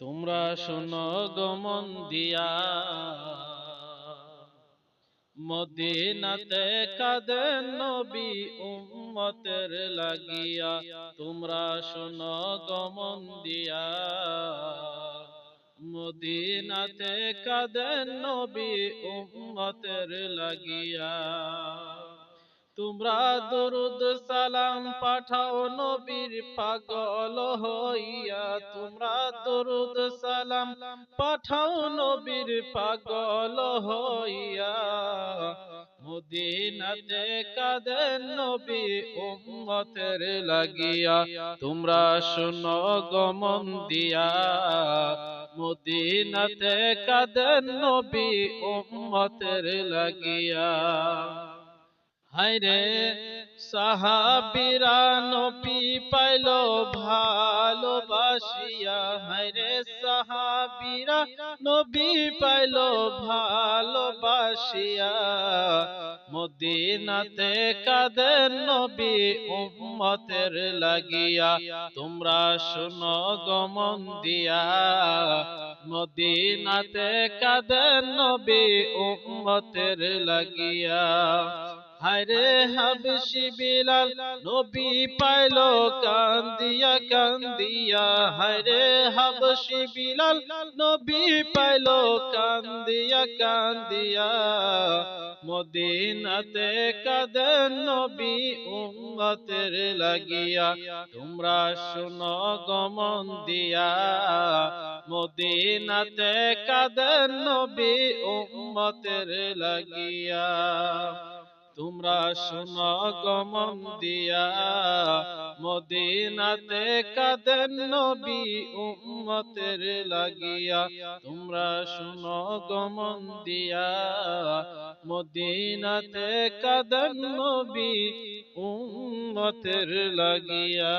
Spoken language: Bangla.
তোমরা শোনো গমন দিয়া। মদিনাতে কাঁদেন নবী উম্মতের লাগিয়া। তোমরা শোনো গমন দিয়া। মদিনাতে কাঁদেন নবী উম্মতের লাগিয়া। তোমরা দরুদ সালাম পাঠাও নবীর পাগল হইয়া। তোমরা দরুদ সালাম পাঠাও নবীর পাগল হইয়া। মদিনাতে কাদের নবী উম্মতের লাগিয়া। তোমরা শুনো গমন দিয়া। মদিনাতে কাদের নবী উম্মতের লাগিয়া। হায়রে সাহাবিরা নবী পাইল ভালোবাসিয়া। হায়রে সাহাবিরা নবী পাইল ভালোবাসিয়া। মদিনাতে কাদের নবী উম্মতের লাগিয়া। তোমরা শুনো গমন দিয়া। মদিনাতে কাদের নবী উম্মতের লাগিয়া। হায়রে হাবশি বিলাল নবী পাইল কান্দিয়া কান্দিয়া হায়রে হাবশি বিলাল নবী পাইল কান্দিয়া কান্দিয়া মদিনাতে কাদের নবী উম্মতের লাগিয়া। তোমরা শুনো গমন দিয়া। মদিনাতে কাদের নবী উম্মতের লাগিয়া। তোমরা শোনো গমন দিয়া। মদিনাতে কাদের নবী উম্মতের লাগিয়া। তোমরা শোনো গমন দিয়া। মদিনাতে কাদের নবী উম্মতের লাগিয়া।